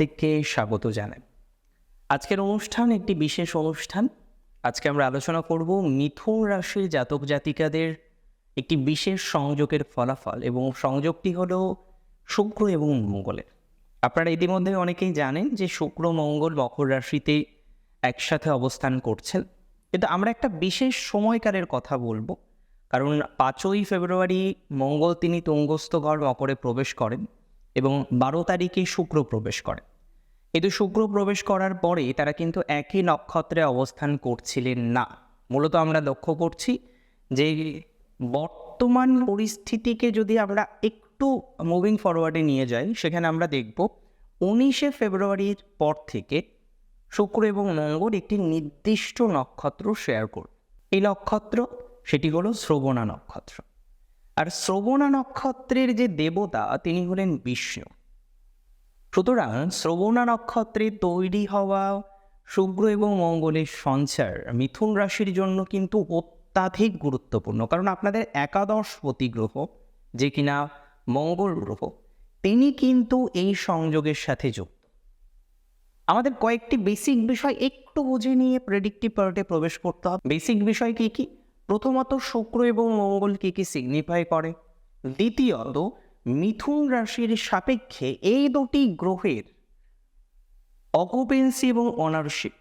প্রত্যেককে স্বাগত জানাই। আজকের অনুষ্ঠান একটি বিশেষ অনুষ্ঠান। আজকে আমরা আলোচনা করব মিথুন রাশির জাতক জাতিকাদের একটি বিশেষ সংযোগের ফলাফল এবং সংযোগটি হলো শুক্র এবং মঙ্গলের। আপনারা ইতিমধ্যে অনেকেই জানেন যে শুক্র, মঙ্গল, মকর রাশিতে একসাথে অবস্থান করছেন। কিন্তু আমরা একটা বিশেষ সময়কালের কথা বলব। কারণ পাঁচই ফেব্রুয়ারি মঙ্গল তিনি তুঙ্গস্থ ঘর মকরে প্রবেশ করেন এবং বারো তারিখে শুক্র প্রবেশ করেন। কিন্তু শুক্র প্রবেশ করার পরে তারা কিন্তু একই নক্ষত্রে অবস্থান করছিলেন না। মূলত আমরা লক্ষ্য করছি যে বর্তমান পরিস্থিতিকে যদি আমরা একটু মুভিং ফরওয়ার্ডে নিয়ে যাই, সেখানে আমরা দেখব উনিশে ফেব্রুয়ারির পর থেকে শুক্র এবং মঙ্গল একটি নির্দিষ্ট নক্ষত্র শেয়ার করবে এই নক্ষত্র, সেটি হলো শ্রবণা নক্ষত্র। আর শ্রবণা নক্ষত্রের যে দেবতা, তিনি হলেন বিষ্ণু। সুতরাং শ্রবণা নক্ষত্রে তৈরি হওয়া শুক্র এবং মঙ্গলের সঞ্চার মিথুন রাশির জন্য কিন্তু অত্যাধিক গুরুত্বপূর্ণ। কারণ আপনাদের একাদশ পতি গ্রহ, যে কিনা মঙ্গল গ্রহ, তিনি কিন্তু এই সংযোগের সাথে যুক্ত। আমাদের কয়েকটি বেসিক বিষয় একটু বুঝে নিয়ে প্রেডিক্টিভ পার্টে প্রবেশ করতে হবে। বেসিক বিষয় কি কি? প্রথমত শুক্র এবং মঙ্গল কি কি সিগনিফাই করে? দ্বিতীয়ত মিথুন রাশির সাপেক্ষে এই দুটি গ্রহের অকুপেন্সি এবং অনারশিপ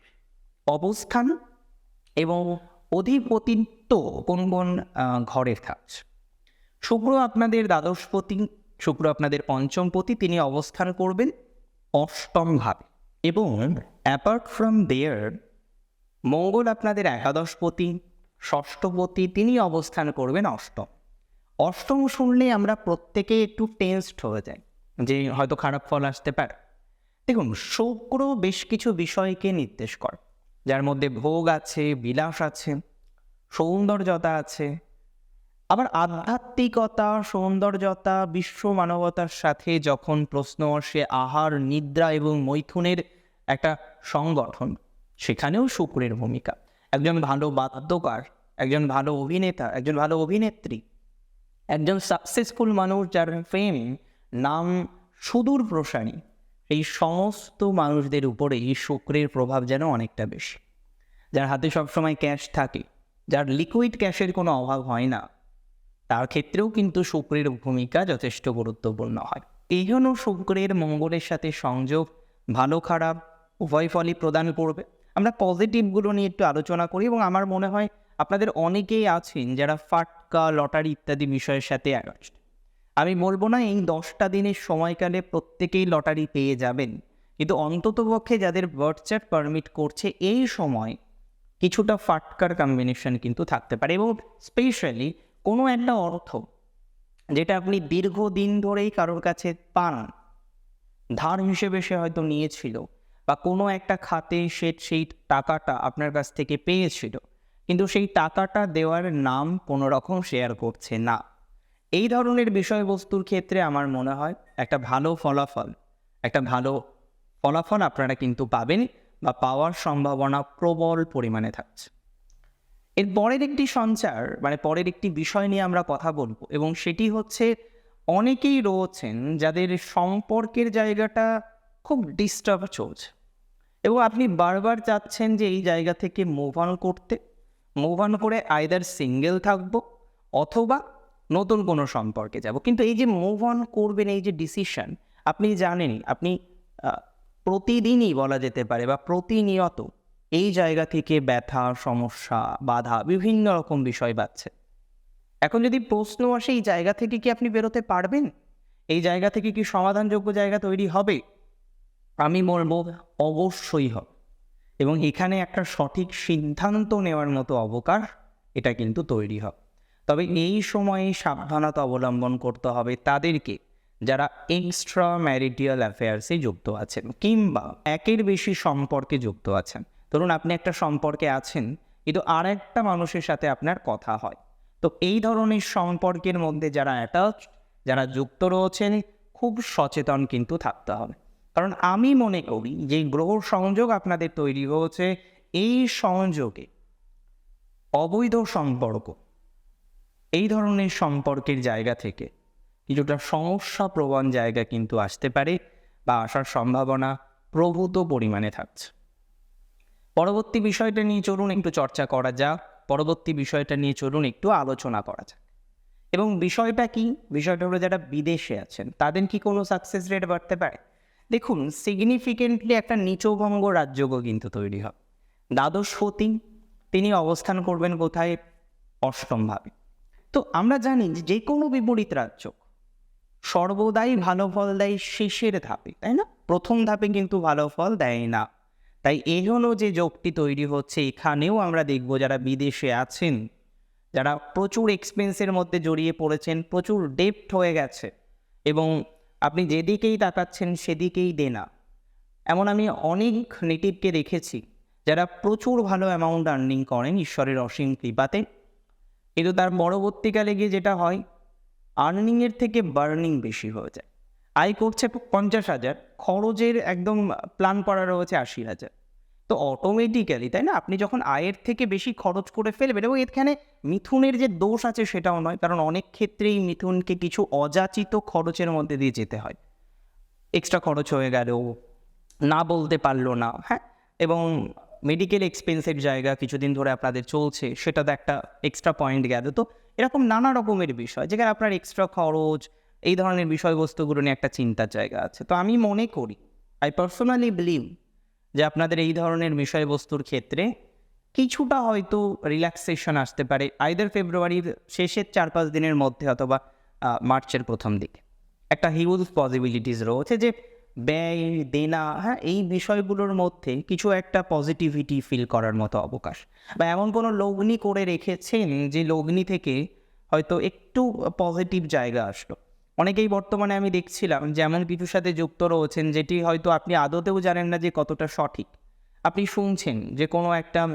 অবস্থান এবং অধিপতিত্ব কোন কোন আহ, ঘরে থাকছে শুক্র আপনাদের দ্বাদশপতি শুক্র আপনাদের পঞ্চমপতি তিনি অবস্থান করবেন অষ্টম ভাবে এবং অ্যাপার্ট ফ্রম দেয়ার মঙ্গল আপনাদের একাদশপতি ষষ্ঠপতি তিনি অবস্থান করবেন অষ্টম। অষ্টম শুনলে আমরা প্রত্যেকে একটু টেনসড হয়ে যাই, যে হয়তো খারাপ ফল আসতে পারে। দেখুন, শুক্র বেশ কিছু বিষয়কে নির্দেশ করে, যার মধ্যে ভোগ আছে, বিলাস আছে, সৌন্দর্যতা আছে। আবার আধ্যাত্মিকতা, সৌন্দর্যতা, বিশ্ব মানবতার সাথে যখন প্রশ্ন আসে, আহার, নিদ্রা এবং মৈথুনের একটা সংগঠন, সেখানেও শুক্রের ভূমিকা। একজন ভালো বাদ্যকার, একজন ভালো অভিনেতা, একজন ভালো অভিনেত্রী একজন সাকসেসফুল মানুষ যার ফেম নাম সুদূর প্রসারী, এই সমস্ত মানুষদের উপরে এই শুক্রের প্রভাব যেন অনেকটা বেশি। যার হাতে সবসময় ক্যাশ থাকে, যার লিকুইড ক্যাশের কোনো অভাব হয় না, তার ক্ষেত্রেও কিন্তু শুক্রের ভূমিকা যথেষ্ট গুরুত্বপূর্ণ হয়। এই জন্য শুক্রের মঙ্গলের সাথে সংযোগ ভালো, খারাপ, উভয় ফলই প্রদান করবে। আমরা পজিটিভগুলো নিয়ে একটু আলোচনা করি এবং আমার মনে হয় আপনাদের অনেকেই আছেন যারা ফাটকা, লটারি ইত্যাদি বিষয়ের সাথে অ্যাটাচড। আমি বলব না এই দশটা দিনের সময়কালে প্রত্যেকেই লটারি পেয়ে যাবেন। কিন্তু অন্ততপক্ষে যাদের চার্ট পারমিট করছে এই সময় কিছুটা ফাটকার কম্বিনেশন কিন্তু থাকতে পারে এবং স্পেশালি কোনো একটা অর্থ যেটা আপনি দীর্ঘদিন ধরেই কারোর কাছে পান। ধার হিসেবে সে হয়তো নিয়েছিল বা কোনো একটা খাতে সে সেই টাকাটা আপনার কাছ থেকে পেয়েছিল। কিন্তু সেই টাকাটা দেওয়ার নাম কোনো রকম শেয়ার করছে না। এই ধরনের বিষয়বস্তুর ক্ষেত্রে আমার মনে হয় একটা ভালো ফলাফল, একটা ভালো ফলাফল আপনারা কিন্তু পাবেন বা পাওয়ার সম্ভাবনা প্রবল পরিমাণে থাকছে। এর পরের একটি সঞ্চার মানে পরের একটি বিষয় নিয়ে আমরা কথা বলব এবং সেটি হচ্ছে অনেকেই রয়েছেন যাদের সম্পর্কের জায়গাটা খুব ডিস্টার্ব চলছে এবং আপনি বারবার চাচ্ছেন যে এই জায়গা থেকে মুভ অন করতে। মুভ অন করে আইদার সিঙ্গেল থাকব অথবা নতুন কোনো সম্পর্কে যাব। কিন্তু এই যে মুভ অন করবেন, এই যে ডিসিশন আপনি জানেন আপনি প্রতিদিনই বলা যেতে পারে বা প্রতিনিয়ত এই জায়গা থেকে ব্যথা, সমস্যা, বাধা, বিভিন্ন রকম বিষয় পাচ্ছে এখন যদি প্রশ্ন আসে, এই জায়গা থেকে কি আপনি বেরোতে পারবেন? এই জায়গা থেকে কি সমাধানযোগ্য জায়গা তৈরি হবে? আমি বলব অবশ্যই হবে। এবং এখানে একটা সঠিক সিদ্ধান্ত নেওয়ার মতো অবকাশ, এটা কিন্তু তৈরি হবে তবে এই সময়ে সাবধানতা অবলম্বন করতে হবে তাদেরকে, যারা এক্সট্রা ম্যারিটিয়াল অ্যাফেয়ার্সে যুক্ত আছেন কিংবা একের বেশি সম্পর্কে যুক্ত আছেন। ধরুন আপনি একটা সম্পর্কে আছেন, কিন্তু আর একটা মানুষের সাথে আপনার কথা হয়। তো এই ধরনের সম্পর্কের মধ্যে যারা অ্যাটাচ যারা যুক্ত রয়েছেন, খুব সচেতন কিন্তু থাকতে হবে। কারণ আমি মনে করি যে গ্রহ সংযোগ আপনাদের তৈরি হয়েছে এই সংযোগে অবৈধ সম্পর্ক, এই ধরনের সম্পর্কের জায়গা থেকে কিছুটা সমস্যা প্রবণ জায়গা কিন্তু আসতে পারে বা আসার সম্ভাবনা প্রভূত পরিমাণে থাকছে। পরবর্তী বিষয়টা নিয়ে চলুন একটু চর্চা করা যাক, পরবর্তী বিষয়টা নিয়ে চলুন একটু আলোচনা করা যাক। এবং বিষয়টা কি? বিষয়টা হলো যারা বিদেশে আছেন, তাদের কি কোনো সাকসেস রেট বাড়তে পারে? দেখুন সিগনিফিকেন্টলি একটা নিচভঙ্গ রাজ্যও কিন্তু তৈরি হবে দ্বাদশপতি তিনি অবস্থান করবেন কোথায়? অষ্টমভাবে তো আমরা জানি যে কোনো বিপরীত রাজ্য সর্বদাই ভালো ফল দেয় শেষের ধাপে, তাই না? প্রথম ধাপে কিন্তু ভালো ফল দেয় না। তাই হলো যে যোগটি তৈরি হচ্ছে, এখানেও আমরা দেখব যারা বিদেশে আছেন, যারা প্রচুর এক্সপেন্সের মধ্যে জড়িয়ে পড়েছেন, প্রচুর ডেপ্ট হয়ে গেছে এবং আপনি যেদিকেই তাকাচ্ছেন সেদিকেই দেনা। এমন আমি অনেক নেটিভকে দেখেছি, যারা প্রচুর ভালো অ্যামাউন্ট আর্নিং করেন ঈশ্বরের অসীম কৃপাতে। কিন্তু তার পরবর্তীকালে গিয়ে যেটা হয় আর্নিংয়ের থেকে বার্নিং বেশি হয়ে যায়। আয় করছে পঞ্চাশ হাজার, খরচের একদম প্ল্যান করা রয়েছে আশি হাজার। তো অটোমেটিক্যালি তাই না? আপনি যখন আয়ের থেকে বেশি খরচ করে ফেলবেন এবং এখানে মিথুনের যে দোষ আছে সেটাও নয়, কারণ অনেক ক্ষেত্রেই মিথুনকে কিছু অযাচিত খরচের মধ্যে দিয়ে যেতে হয়। এক্সট্রা খরচ হয়ে গেল, না বলতে পারল না হ্যাঁ? এবং মেডিকেল এক্সপেন্সের জায়গা কিছুদিন ধরে আপনাদের চলছে, সেটা তো একটা এক্সট্রা পয়েন্ট গেল। তো এরকম নানা রকমের বিষয়, যেখানে আপনার এক্সট্রা খরচ, এই ধরনের বিষয়বস্তুগুলো নিয়ে একটা চিন্তার জায়গা আছে। তো আমি মনে করি আই পার্সোনালি বিলিভ যে আপনাদের এই ধরনের বিষয়বস্তুর ক্ষেত্রে কিছুটা হয়তো রিল্যাক্সেশন আসতে পারে আইদার ফেব্রুয়ারির শেষের চার পাঁচ দিনের মধ্যে অথবা মার্চের প্রথম দিকে। একটা হিউজ পসিবিলিটিস রয়েছে যে ব্যয়, দেনা হ্যাঁ এই বিষয়গুলোর মধ্যে কিছু একটা পজিটিভিটি ফিল করার মতো অবকাশ। বা এমন কোনো লগ্নি করে রেখেছেন যে লগ্নি থেকে হয়তো একটু পজিটিভ জায়গা আসলো। অনেকেই বর্তমানে আমি দেখছিলাম যে এমন কিছুর সাথে যুক্ত রয়েছেন, যেটি হয়তো আপনি আদতেও জানেন না যে কতটা সঠিক। আপনি শুনছেন যে কোনো একটা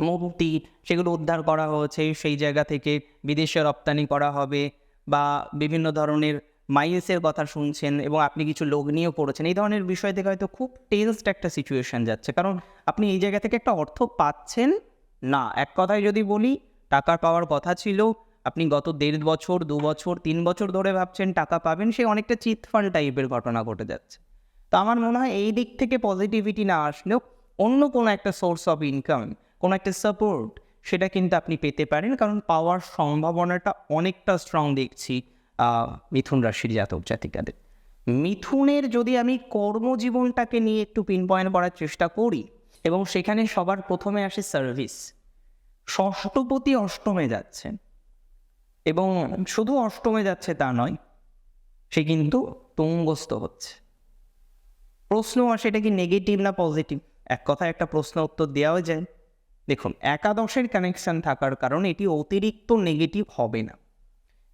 মূর্তি সেগুলো উদ্ধার করা হয়েছে, সেই জায়গা থেকে বিদেশে রপ্তানি করা হবে বা বিভিন্ন ধরনের মাইলসের কথা শুনছেন এবং আপনি কিছু লোক নিয়েও পড়েছেন। এই ধরনের বিষয় থেকে হয়তো খুব টেন্সড একটা সিচুয়েশন যাচ্ছে। কারণ আপনি এই জায়গা থেকে একটা অর্থ পাচ্ছেন না। এক কথায় যদি বলি, টাকা পাওয়ার কথা ছিল আপনি গত দেড় বছর, দু বছর, তিন বছর ধরে ভাবছেন টাকা পাবেন, সে অনেকটা চিটফান্ড টাইপের ঘটনা ঘটে যাচ্ছে। তো আমার মনে হয় এই দিক থেকে পজিটিভিটি না আসলেও অন্য কোনো একটা সোর্স অফ ইনকাম কোনো একটা সাপোর্ট সেটা কিন্তু আপনি পেতে পারেন, কারণ পাওয়ার সম্ভাবনাটা অনেকটা স্ট্রং দেখছি মিথুন রাশির জাতক জাতিকাদের। মিথুনের যদি আমি কর্মজীবনটাকে নিয়ে একটু পিন পয়েন্ট করার চেষ্টা করি, এবং সেখানে সবার প্রথমে আসে সার্ভিস ষষ্ঠপতি অষ্টমে যাচ্ছেন। এবং শুধু অষ্টমে যাচ্ছে তা নয়, সে কিন্তু তুঙ্গস্থ হচ্ছে। প্রশ্ন আসে এটা কি নেগেটিভ না পজিটিভ এক কথায় একটা প্রশ্ন উত্তর দেওয়া যায়। দেখুন, একাদশের কানেকশন থাকার কারণে এটি অতিরিক্ত নেগেটিভ হবে না।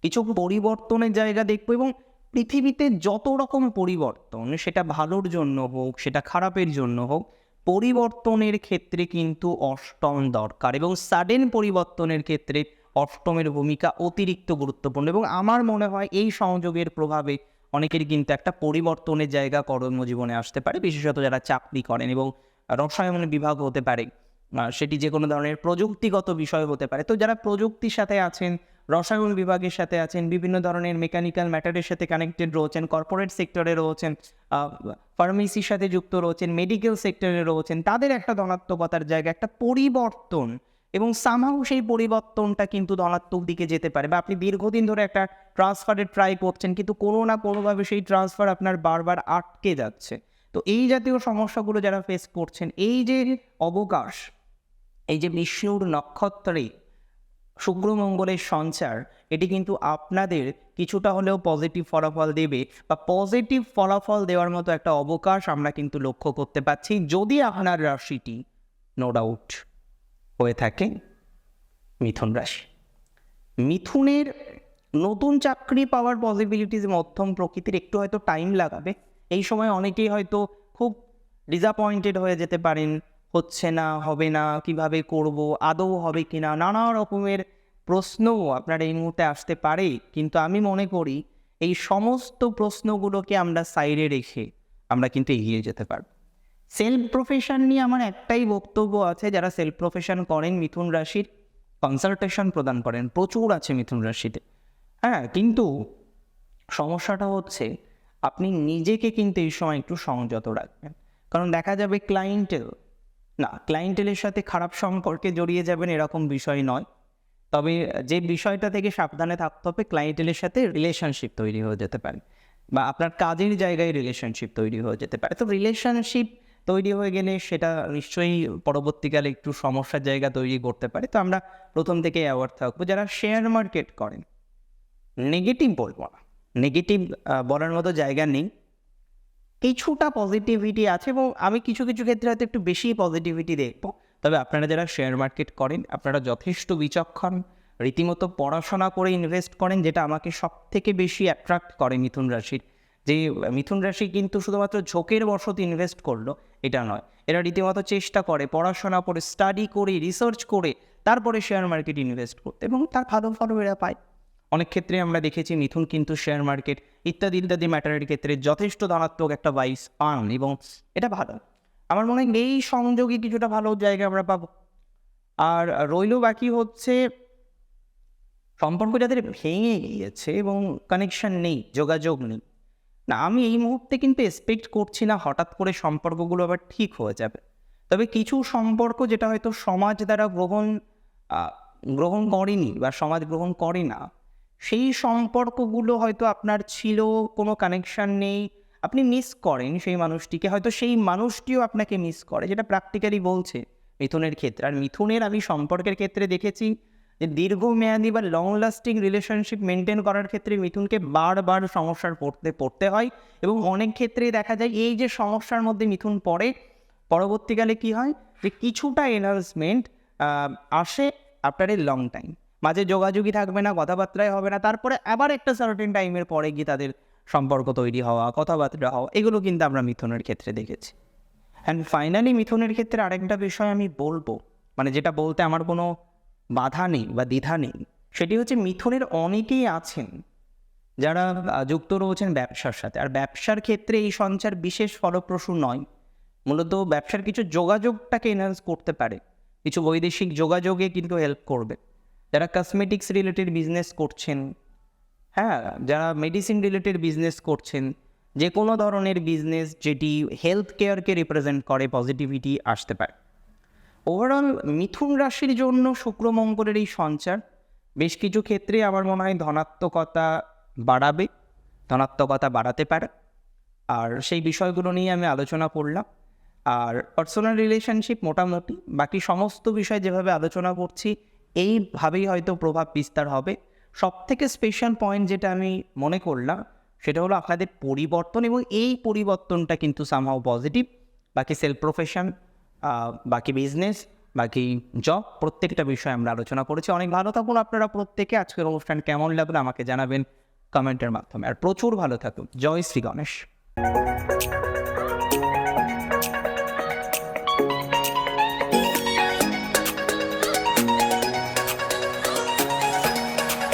কিছু পরিবর্তনের জায়গা দেখব এবং পৃথিবীতে যত রকম পরিবর্তন, সেটা ভালোর জন্য হোক, সেটা খারাপের জন্য হোক, পরিবর্তনের ক্ষেত্রে কিন্তু অষ্টম দরকার এবং সাডেন পরিবর্তনের ক্ষেত্রে অষ্টমের ভূমিকা অতিরিক্ত গুরুত্বপূর্ণ এবং আমার মনে হয় এই সংযোগের প্রভাবে অনেকের কিন্তু একটা পরিবর্তনের জায়গা কর্মজীবনে আসতে পারে, বিশেষত যারা চাকরি করেন এবং রসায়ন বিভাগ হতে পারে সেটি যে কোনো ধরনের প্রযুক্তিগত বিষয় হতে পারে। তো যারা প্রযুক্তির সাথে আছেন, রসায়ন বিভাগের সাথে আছেন, বিভিন্ন ধরনের মেকানিক্যাল ম্যাটারের সাথে কানেক্টেড রয়েছেন কর্পোরেট সেক্টরে রয়েছেন ফার্মেসির সাথে যুক্ত রয়েছেন মেডিকেল সেক্টরে রয়েছেন, তাদের একটা ধনাত্মকতার জায়গা, একটা পরিবর্তন এবং সামহাও সেই পরিবর্তনটা কিন্তু ধনাত্মক দিকে যেতে পারে বা আপনি দীর্ঘদিন ধরে একটা ট্রান্সফারের ট্রাই করছেন, কিন্তু কোনো না কোনোভাবে সেই ট্রান্সফার আপনার বারবার আটকে যাচ্ছে। তো এই জাতীয় সমস্যাগুলো যারা ফেস করছেন, এই যে অবকাশ, এই যে বিষ্ণুর নক্ষত্রে শুক্র মঙ্গলের সঞ্চার, এটি কিন্তু আপনাদের কিছুটা হলেও পজিটিভ ফলাফল দেবে বা পজিটিভ ফলাফল দেওয়ার মতো একটা অবকাশ আমরা কিন্তু লক্ষ্য করতে পারছি, যদি আপনার রাশিটি নো ডাউট হয়ে থাকে মিথুন রাশি। মিথুনের নতুন চাকরি পাওয়ার পসিবিলিটিস মধ্যম প্রকৃতির একটু হয়তো টাইম লাগাবে। এই সময় অনেকেই হয়তো খুব ডিসঅ্যাপয়েন্টেড হয়ে যেতে পারেন, হচ্ছে না, হবে না, কীভাবে করব, আদৌ হবে কি না, নানা রকমের প্রশ্নও আপনার এই মুহূর্তে আসতে পারে। কিন্তু আমি মনে করি, এই সমস্ত প্রশ্নগুলোকে আমরা সাইডে রেখে আমরা কিন্তু এগিয়ে যেতে পারব। সেলফ প্রফেশন নিয়ে আমার একটাই বক্তব্য আছে, যারা সেলফ প্রফেশন করেন, মিথুন রাশির কনসালটেশন প্রদান করেন, প্রচুর আছে মিথুন রাশিতে। হ্যাঁ কিন্তু সমস্যাটা হচ্ছে আপনি নিজেকে কিন্তু এই সময় একটু সংযত রাখবেন। কারণ দেখা যাবে ক্লায়েন্টেল না ক্লায়েন্টেলের সাথে খারাপ সম্পর্কে জড়িয়ে যাবেন এরকম বিষয় নয়। তবে যে বিষয়টা থেকে সাবধানে থাকতে হবে ক্লায়েন্টেলের সাথে রিলেশনশিপ তৈরি হয়ে যেতে পারে। বা আপনার কাজের জায়গায় রিলেশনশিপ তৈরি হয়ে যেতে পারে। তো রিলেশনশিপ তৈরি হয়ে গেলে সেটা নিশ্চয়ই পরবর্তীকালে একটু সমস্যার জায়গা তৈরি করতে পারে। তো আমরা প্রথম থেকে অ্যাওয়ার্ড থাকব যারা শেয়ার মার্কেট করেন। নেগেটিভ বলব না। নেগেটিভ বলার মতো জায়গা নেই। কিছুটা পজিটিভিটি আছে এবং আমি কিছু কিছু ক্ষেত্রে হয়তো একটু বেশি পজিটিভিটি দেখব। তবে আপনারা যারা শেয়ার মার্কেট করেন, আপনারা যথেষ্ট বিচক্ষণ, রীতিমতো পড়াশোনা করে ইনভেস্ট করেন, যেটা আমাকে সব থেকে বেশি অ্যাট্রাক্ট করে মিথুন রাশির। যে মিথুন রাশি কিন্তু শুধুমাত্র ঝোঁকের বশত ইনভেস্ট করল, এটা নয়। এরা রীতিমতো চেষ্টা করে, পড়াশোনা করে স্টাডি করে রিসার্চ করে, তারপরে শেয়ার মার্কেট ইনভেস্ট করতে এবং তার ভালো ফলও এরা পায়। অনেক ক্ষেত্রে আমরা দেখেছি মিথুন কিন্তু শেয়ার মার্কেট ইত্যাদি ইত্যাদি ম্যাটারের ক্ষেত্রে যথেষ্ট ধনাত্মক একটা বাইস পান এবং এটা ভালো। আমার মনে হয় এই সংযোগে কিছুটা ভালো জায়গা আমরা পাবো। আর রইল বাকি হচ্ছে সম্পর্ক যাদের ভেঙে গিয়েছে এবং কানেকশন নেই, যোগাযোগ নেই। না, আমি এই মুহূর্তে কিন্তু এক্সপেক্ট করছি না হঠাৎ করে সম্পর্কগুলো আবার ঠিক হয়ে যাবে। তবে কিছু সম্পর্ক যেটা হয়তো সমাজ দ্বারা গ্রহণ গ্রহণ করেনি বা সমাজ গ্রহণ করে না, সেই সম্পর্কগুলো হয়তো আপনার ছিল, কোনো কানেকশন নেই, আপনি মিস করেন সেই মানুষটিকে, হয়তো সেই মানুষটিও আপনাকে মিস করে, যেটা প্র্যাকটিক্যালি বলছে, মিথুনের ক্ষেত্রে। আর মিথুনের আমি সম্পর্কের ক্ষেত্রে দেখেছি যে দীর্ঘমেয়াদী বা লং লাস্টিং রিলেশনশিপ মেনটেন করার ক্ষেত্রে মিথুনকে বারবার সমস্যার পড়তে পড়তে হয় এবং অনেক ক্ষেত্রেই দেখা যায় এই যে সমস্যার মধ্যে মিথুন পড়ে, পরবর্তীকালে কি হয় যে কিছুটা এনহান্সমেন্ট আসে আফটার এ লং টাইম মাঝে যোগাযোগই থাকবে না, কথাবার্তাই হবে না, তারপরে আবার একটা সার্টেন টাইমের পরে গিয়ে তাদের সম্পর্ক তৈরি হওয়া, কথাবার্তা হওয়া, এগুলো কিন্তু আমরা মিথুনের ক্ষেত্রে দেখেছি। অ্যান্ড ফাইনালি মিথুনের ক্ষেত্রে আরেকটা বিষয় আমি বলব মানে যেটা বলতে আমার কোনো বাধা নেই বা দ্বিধা নেই। সেটি হচ্ছে মিথুনের অনেকেই আছেন যারা যুক্ত রয়েছেন ব্যবসার সাথে। আর ব্যবসার ক্ষেত্রে এই সঞ্চার বিশেষ ফলপ্রসূ নয়। মূলত ব্যবসার কিছু যোগাযোগটাকে এনহান্স করতে পারে। কিছু বৈদেশিক যোগাযোগে কিন্তু হেল্প করবে। যারা কসমেটিক্স রিলেটেড বিজনেস করছেন হ্যাঁ যারা মেডিসিন রিলেটেড বিজনেস করছেন যে কোনো ধরনের বিজনেস যেটি হেলথ কেয়ারকে রিপ্রেজেন্ট করে পজিটিভিটি আসতে পারে। ওভারঅল মিথুন রাশির জন্য শুক্র মঙ্গলের এই সঞ্চার বেশ কিছু ক্ষেত্রে আমার মনে হয় ধনাত্মকতা বাড়াবে, ধনাত্মকতা বাড়াতে পারে। আর সেই বিষয়গুলো নিয়ে আমি আলোচনা করলাম। আর পার্সোনাল রিলেশনশিপ মোটামুটি, বাকি সমস্ত বিষয় যেভাবে আলোচনা করছি, এইভাবেই হয়তো প্রভাব বিস্তার হবে। সব থেকে স্পেশাল পয়েন্ট যেটা আমি মনে করলাম, সেটা হলো আপনাদের পরিবর্তন এবং এই পরিবর্তনটা কিন্তু সামহাও পজিটিভ বাকি সেলফ প্রফেশন বাকি বিজনেস বাকি জব প্রত্যেকটা বিষয় আমরা আলোচনা করেছি। অনেক ভালো থাকুন আপনারা প্রত্যেকে। আজকের অনুষ্ঠান কেমন লাগল আমাকে জানাবেন কমেন্টের মাধ্যমে। আর প্রচুর ভালো থাকুন। জয় শ্রী গণেশ।